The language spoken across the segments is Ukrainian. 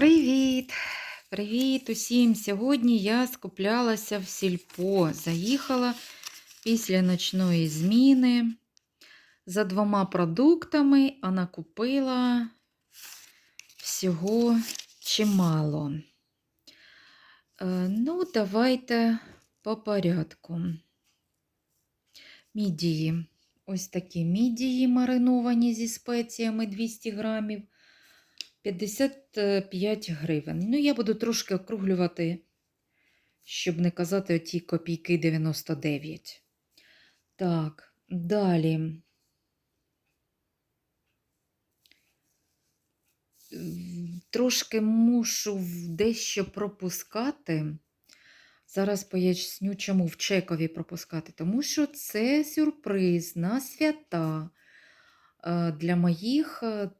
Привіт! Привіт усім! Сьогодні я скуплялася в сільпо. Заїхала після ночної зміни за двома продуктами, а накупила всього чимало. Е, Ну, давайте по порядку. Мідії. Ось такі мідії мариновані зі спеціями 200 грамів. 55 гривень. Ну, я буду трошки округлювати, щоб не казати оті копійки 99. Так, далі. Трошки мушу дещо пропускати. Зараз поясню, чому в чекові пропускати. Тому що це сюрприз на свята е, для моїх е,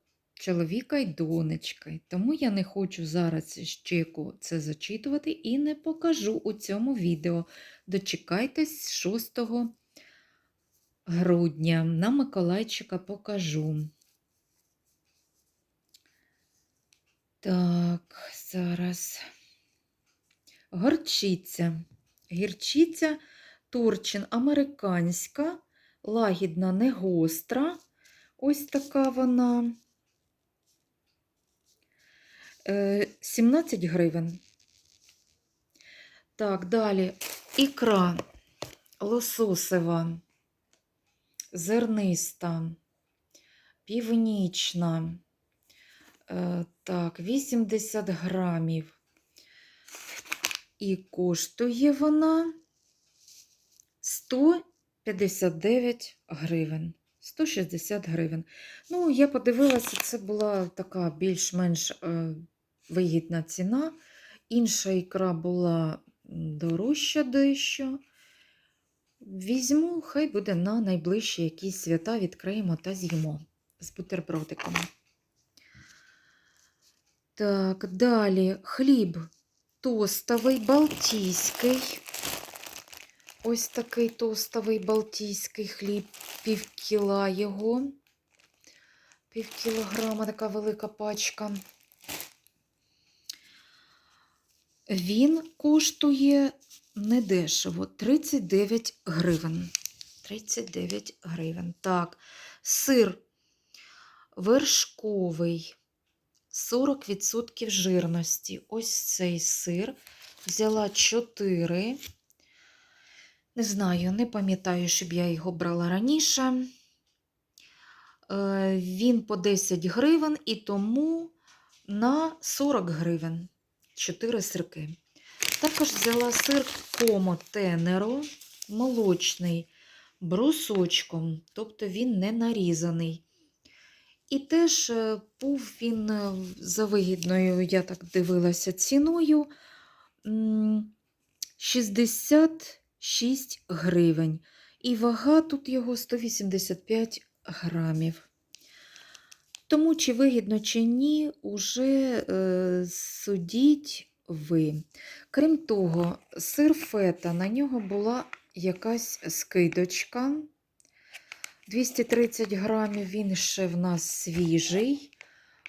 чоловіка й донечки. Тому я не хочу зараз чеку це зачитувати і не покажу у цьому відео. Дочекайтесь 6 грудня. На Миколайчика покажу. Так, зараз. Горчиця. Гірчиця Турчин американська, лагідна, не гостра. Ось така вона. Е, 17 гривень. Так, далі ікра лососева, зерниста, північна. Е, Так, 80 грамів. І коштує вона 159 гривень. 160 гривень. Ну, я подивилася, це була така більш-менш е, вигідна ціна. Інша ікра була дорожча дещо. Візьму, хай буде на найближчі якісь свята, відкриємо та з'їмо з бутербродиком. Так, далі хліб тостовий балтійський. Ось такий тостовий балтійський хліб, пів кіла його. Пів кілограма така велика пачка. Він коштує недешево 39 гривень. 39 гривень. Так, сир вершковий. 40% жирності. Ось цей сир. Взяла 4. Не знаю, не пам'ятаю, щоб я його брала раніше. Е, Він по 10 гривень і тому на 40 гривень. 4 сирки. Також взяла сир Комо Тенеро, молочний, брусочком, тобто він не нарізаний. І теж е, був він е, за вигідною, я так дивилася, ціною 66 гривень. І вага тут його 185 грамів. Тому, чи вигідно, чи ні, уже е, судіть ви. Крім того, сир фета, на нього була якась скидочка. 230 грамів, він ще в нас свіжий.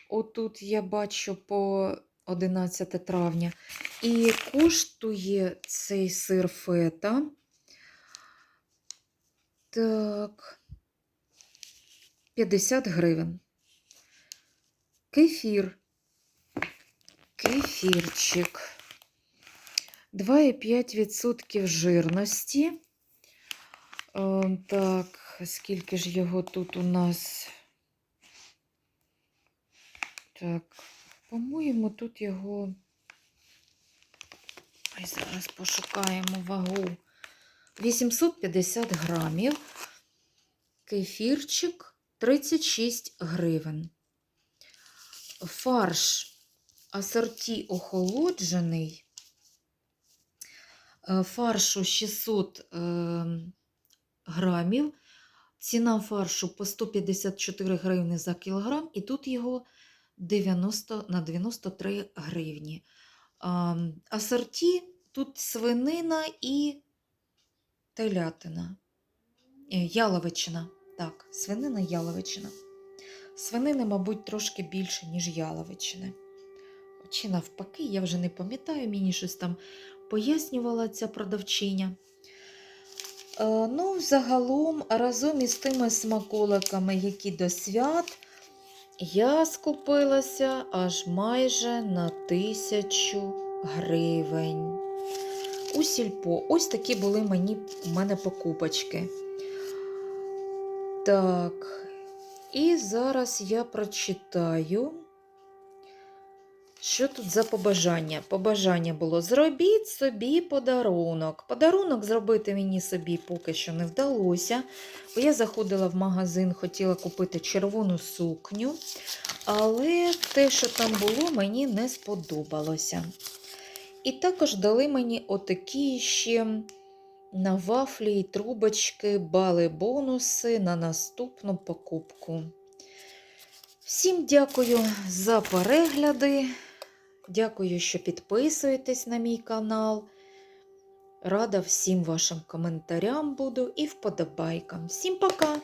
Отут я бачу по 11 травня. І коштує цей сир фета. Так, 50 гривень. Кефір. Кефірчик. 2,5% жирності. Е, Так, скільки ж його тут у нас? Так, по-моєму, тут його. Ой, зараз пошукаємо вагу. 850 грамів. Кефірчик 36 гривень. Фарш асорті охолоджений. Е, Фаршу 600 е, грамів. Ціна фаршу по 154 гривні за кілограм, і тут його 90 на 93 гривні. А, асорті тут свинина і телятина. Е, Яловичина. Так, свинина яловичина. Свинини, мабуть, трошки більше, ніж яловичини. чи навпаки, я вже не пам'ятаю, мені щось там пояснювала ця продавчиня. Е, Ну, загалом, разом із тими смаколиками, які до свят, я скупилася аж майже на тисячу гривень. У сільпо. Ось такі були мені, у мене покупочки. Так, і зараз я прочитаю, що тут за побажання. Побажання було: зробіть собі подарунок. Подарунок зробити мені собі поки що не вдалося, бо я заходила в магазин, хотіла купити червону сукню, але те, що там було, мені не сподобалося. І також дали мені отакі ще на вафлі і трубочки бали бонуси на наступну покупку. Всім дякую за перегляди. Дякую, що підписуєтесь на мій канал. Рада всім вашим коментарям буду і вподобайкам. Всім пока!